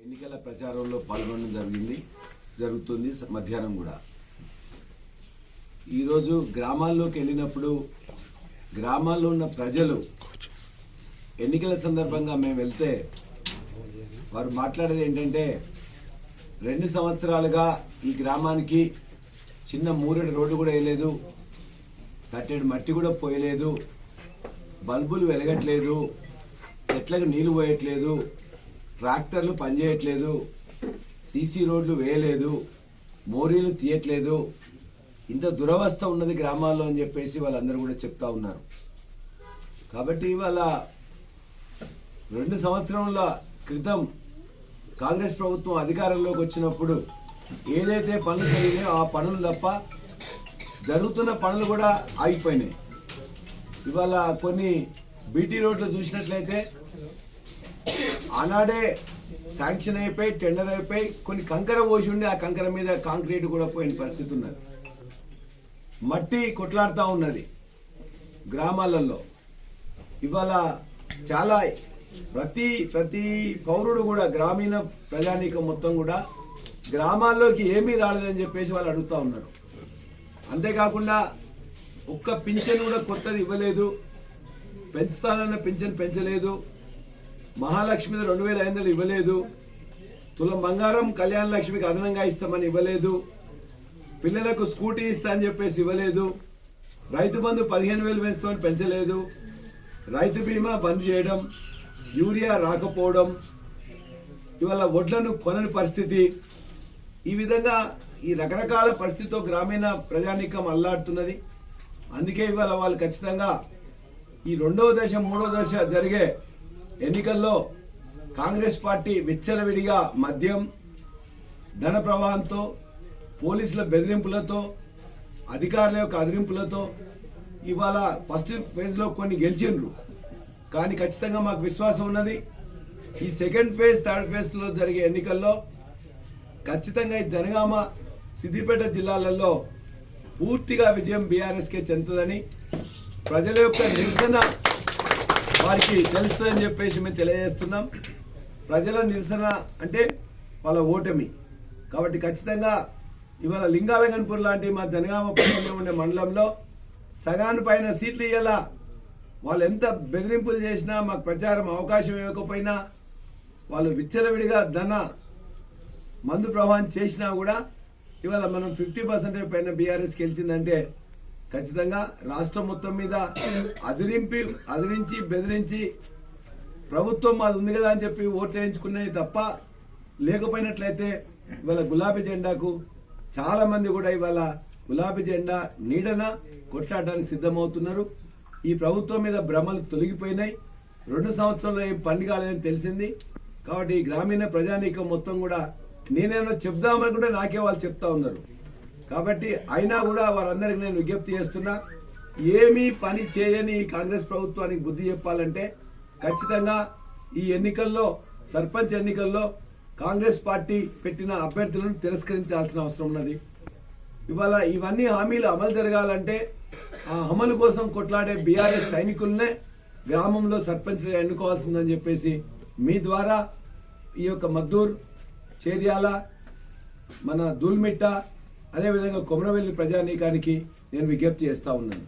ఎన్నికల ప్రచారంలో పాల్గొనడం జరిగింది జరుగుతుంది మధ్యాహ్నం కూడా. ఈరోజు గ్రామాల్లోకి వెళ్ళినప్పుడు గ్రామాల్లో ఉన్న ప్రజలు ఎన్నికల సందర్భంగా మేము వెళ్తే వారు మాట్లాడేది ఏంటంటే రెండు సంవత్సరాలుగా ఈ గ్రామానికి చిన్న మూరెడు రోడ్డు కూడా వేయలేదు తట్టెడు మట్టి కూడా పోయలేదు బల్బులు వెలగట్లేదు చెట్లకు నీళ్ళు పోయట్లేదు ట్రాక్టర్లు పనిచేయట్లేదు సీసీ రోడ్లు వేయలేదు మోరీలు తీయట్లేదు. ఇంత దురవస్థ ఉన్నది గ్రామాల్లో అని చెప్పేసి వాళ్ళందరూ కూడా చెప్తా ఉన్నారు. కాబట్టి ఇవాళ రెండు సంవత్సరముల క్రితం కాంగ్రెస్ ప్రభుత్వం అధికారంలోకి వచ్చినప్పుడు ఏదైతే పనులు జరిగినాయో ఆ పనులు తప్ప జరుగుతున్న పనులు కూడా ఆగిపోయినాయి. ఇవాళ కొన్ని బీటీ రోడ్లు చూసినట్లయితే ఆనాడే శాంక్షన్ అయిపోయి టెండర్ అయిపోయి కొన్ని కంకర పోసి ఉండి ఆ కంకర మీద కాంక్రీట్ కూడా పోయిన పరిస్థితి ఉన్నది. మట్టి కొట్లాడుతూ ఉన్నది గ్రామాలలో. ఇవాళ చాలా ప్రతి ప్రతి పౌరుడు కూడా గ్రామీణ ప్రజానీకం మొత్తం కూడా గ్రామాల్లోకి ఏమీ రాలేదని చెప్పేసి వాళ్ళు అడుగుతూ ఉన్నారు. అంతేకాకుండా ఒక్క పింఛన్ కూడా కొత్తది ఇవ్వలేదు. పెంచుతానన్న పింఛన్ పెంచలేదు. మహాలక్ష్మి రెండు వేల ఐదు వందలు ఇవ్వలేదు. తులం బంగారం కళ్యాణ లక్ష్మికి అదనంగా ఇస్తామని ఇవ్వలేదు. పిల్లలకు స్కూటీ ఇస్తా అని చెప్పేసి ఇవ్వలేదు. రైతు బంధు పదిహేను వేలు పెంచుతామని పెంచలేదు. రైతు బీమా బంద్ చేయడం యూరియా రాకపోవడం ఇవాళ వడ్లను కొనని పరిస్థితి. ఈ విధంగా ఈ రకరకాల పరిస్థితితో గ్రామీణ ప్రజానీకం అల్లాడుతున్నది. అందుకే ఇవాళ వాళ్ళు ఖచ్చితంగా ఈ రెండవ దశ మూడవ దశ జరిగే ఎన్నికల్లో కాంగ్రెస్ పార్టీ విచ్చలవిడిగా మద్యం ధన ప్రవాహంతో పోలీసుల బెదిరింపులతో అధికారుల యొక్క అదిరింపులతో ఇవాళ ఫస్ట్ ఫేజ్లో కొన్ని గెలిచిండ్రు. కానీ ఖచ్చితంగా మాకు విశ్వాసం ఉన్నది. ఈ సెకండ్ ఫేజ్ థర్డ్ ఫేజ్లో జరిగే ఎన్నికల్లో ఖచ్చితంగా ఈ జనగామ సిద్దిపేట జిల్లాలలో పూర్తిగా విజయం బీఆర్ఎస్కే చెందుతుందని ప్రజల యొక్క నిరసన వారికి తెలుస్తుందని చెప్పేసి మేము తెలియజేస్తున్నాం. ప్రజల నిరసన అంటే వాళ్ళ ఓటమి. కాబట్టి ఖచ్చితంగా ఇవాళ లింగాలగన్పూర్ లాంటి మా జనగామ పట్టణంలో ఉండే మండలంలో సగాను పైన సీట్లు ఇయ్యాల? వాళ్ళు ఎంత బెదిరింపులు చేసినా మాకు ప్రచారం అవకాశం ఇవ్వకపోయినా వాళ్ళు విచ్చలవిడిగా ధన మందు ప్రవాహం చేసినా కూడా ఇవాళ మనం ఫిఫ్టీ పర్సెంటేజ్ పైన బీఆర్ఎస్ గెలిచిందంటే ఖచ్చితంగా రాష్ట్రం మొత్తం మీద అదిరింపి అదిరించి బెదిరించి ప్రభుత్వం మాది ఉంది కదా అని చెప్పి ఓట్లు వేయించుకున్నాయి తప్ప లేకపోయినట్లయితే ఇవాళ గులాబీ జెండాకు చాలా మంది కూడా ఇవాళ గులాబీ జెండా నీడన కొట్లాడడానికి సిద్ధమవుతున్నారు. ఈ ప్రభుత్వం మీద భ్రమలు తొలగిపోయినాయి. రెండు సంవత్సరంలో ఏం పని కాలేదని తెలిసింది. కాబట్టి గ్రామీణ ప్రజానీకం మొత్తం కూడా నేనేమో చెప్దామని కూడా నాకే వాళ్ళు చెప్తా ఉన్నారు. కాబట్టి అయినా కూడా వారందరికి నేను విజ్ఞప్తి చేస్తున్నా ఏమీ పని చేయని ఈ కాంగ్రెస్ ప్రభుత్వానికి బుద్ధి చెప్పాలంటే ఖచ్చితంగా ఈ ఎన్నికల్లో సర్పంచ్ ఎన్నికల్లో కాంగ్రెస్ పార్టీ పెట్టిన అభ్యర్థులను తిరస్కరించాల్సిన అవసరం ఉన్నది. ఇవాళ ఇవన్నీ హామీలు అమలు జరగాలంటే ఆ అమలు కోసం కొట్లాడే బీఆర్ఎస్ సైనికులనే గ్రామంలో సర్పంచ్లు ఎన్నుకోవాల్సిందని చెప్పేసి మీ ద్వారా ఈ యొక్క మద్దూర్ చేర్యాల మన దూల్మిట్ట అదేవిధంగా కొమరవెల్లి ప్రజానీకానికి నేను విజ్ఞప్తి చేస్తా ఉన్నాను.